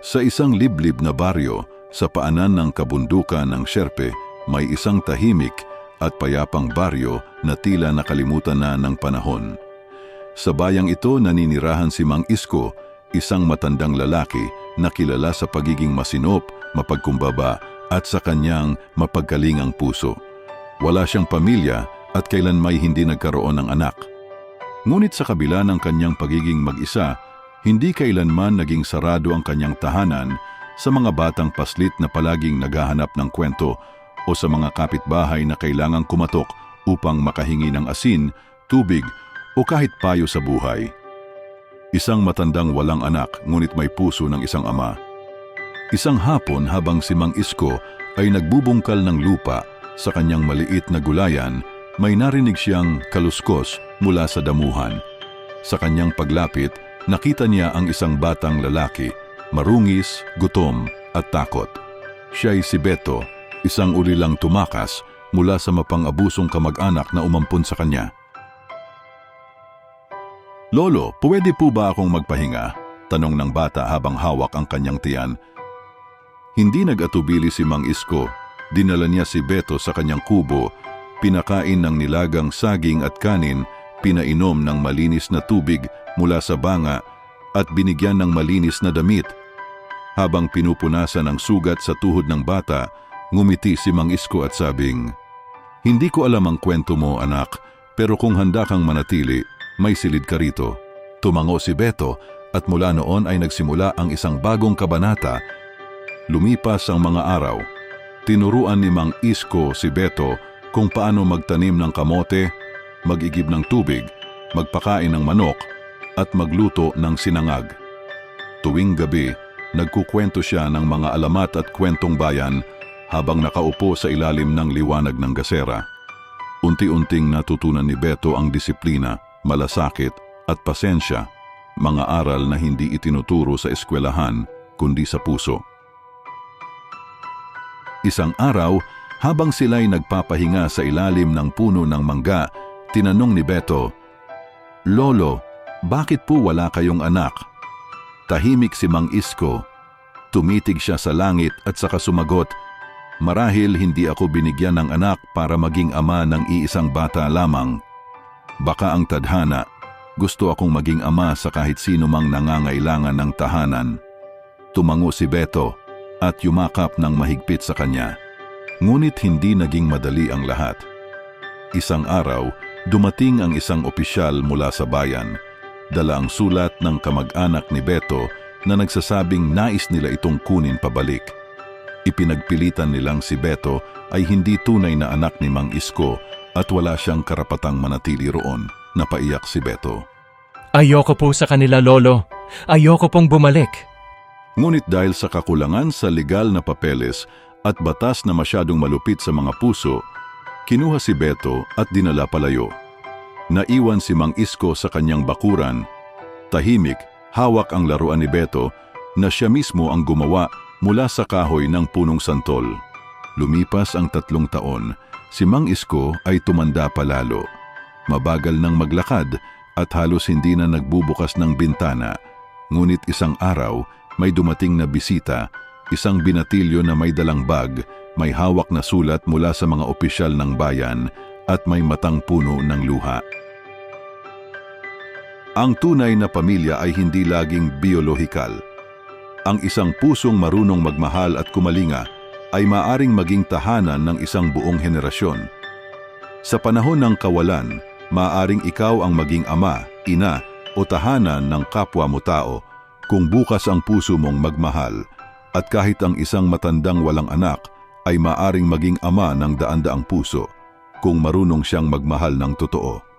Sa isang liblib na baryo, sa paanan ng kabundukan ng Sherpe, may isang tahimik at payapang baryo na tila nakalimutan na ng panahon. Sa bayang ito naninirahan si Mang Isko, isang matandang lalaki na kilala sa pagiging masinop, mapagkumbaba at sa kanyang mapagkalingang puso. Wala siyang pamilya at kailan may hindi nagkaroon ng anak. Ngunit sa kabila ng kanyang pagiging mag-isa, hindi kailanman naging sarado ang kanyang tahanan sa mga batang paslit na palaging naghahanap ng kwento o sa mga kapitbahay na kailangang kumatok upang makahingi ng asin, tubig o kahit payo sa buhay. Isang matandang walang anak ngunit may puso ng isang ama. Isang hapon habang si Mang Isko ay nagbubungkal ng lupa sa kanyang maliit na gulayan, may narinig siyang kaluskos mula sa damuhan. Sa kanyang paglapit, nakita niya ang isang batang lalaki, marungis, gutom at takot. Siya ay si Beto, isang ulilang tumakas mula sa mapang-abusong kamag-anak na umampun sa kanya. Lolo, pwede po ba akong magpahinga? Tanong ng bata habang hawak ang kanyang tiyan. Hindi nag-atubili si Mang Isko. Dinala niya si Beto sa kanyang kubo, pinakain ng nilagang saging at kanin, pinainom ng malinis na tubig mula sa banga at binigyan ng malinis na damit. Habang pinupunasan ang sugat sa tuhod ng bata, ngumiti si Mang Isko at sabing, Hindi ko alam ang kwento mo, anak, pero kung handa kang manatili, may silid ka rito. Tumango si Beto at mula noon ay nagsimula ang isang bagong kabanata. Lumipas ang mga araw. Tinuruan ni Mang Isko si Beto kung paano magtanim ng kamote, magigib ng tubig, magpakain ng manok, at magluto ng sinangag. Tuwing gabi, nagkukwento siya ng mga alamat at kwentong bayan habang nakaupo sa ilalim ng liwanag ng gasera. Unti-unting natutunan ni Beto ang disiplina malasakit at pasensya, mga aral na hindi itinuturo sa eskwelahan kundi sa puso. Isang araw, habang sila'y nagpapahinga sa ilalim ng puno ng mangga, tinanong ni Beto, Lolo, bakit po wala kayong anak? Tahimik si Mang Isko. Tumitig siya sa langit at saka sumagot, Marahil hindi ako binigyan ng anak para maging ama ng iisang bata lamang. Baka ang tadhana, gusto akong maging ama sa kahit sino mang nangangailangan ng tahanan. Tumango si Beto at yumakap ng mahigpit sa kanya. Ngunit hindi naging madali ang lahat. Isang araw, dumating ang isang opisyal mula sa bayan. Dala ang sulat ng kamag-anak ni Beto na nagsasabing nais nila itong kunin pabalik. Ipinagpilitan nilang si Beto ay hindi tunay na anak ni Mang Isko at wala siyang karapatang manatili roon, napaiyak si Beto. Ayoko po sa kanila, Lolo. Ayoko pong bumalik. Ngunit dahil sa kakulangan sa legal na papeles at batas na masyadong malupit sa mga puso, kinuha si Beto at dinala palayo. Naiwan si Mang Isko sa kanyang bakuran. Tahimik, hawak ang laruan ni Beto na siya mismo ang gumawa mula sa kahoy ng punong santol. Lumipas ang tatlong taon Si Mang Isko ay tumanda palalo. Mabagal nang maglakad at halos hindi na nagbubukas ng bintana. Ngunit isang araw, may dumating na bisita, isang binatilyo na may dalang bag, may hawak na sulat mula sa mga opisyal ng bayan at may matang puno ng luha. Ang tunay na pamilya ay hindi laging biolohikal. Ang isang pusong marunong magmahal at kumalinga ay maaring maging tahanan ng isang buong henerasyon. Sa panahon ng kawalan, maaring ikaw ang maging ama, ina o tahanan ng kapwa mo tao kung bukas ang puso mong magmahal at kahit ang isang matandang walang anak ay maaring maging ama ng daan-daang puso kung marunong siyang magmahal ng totoo.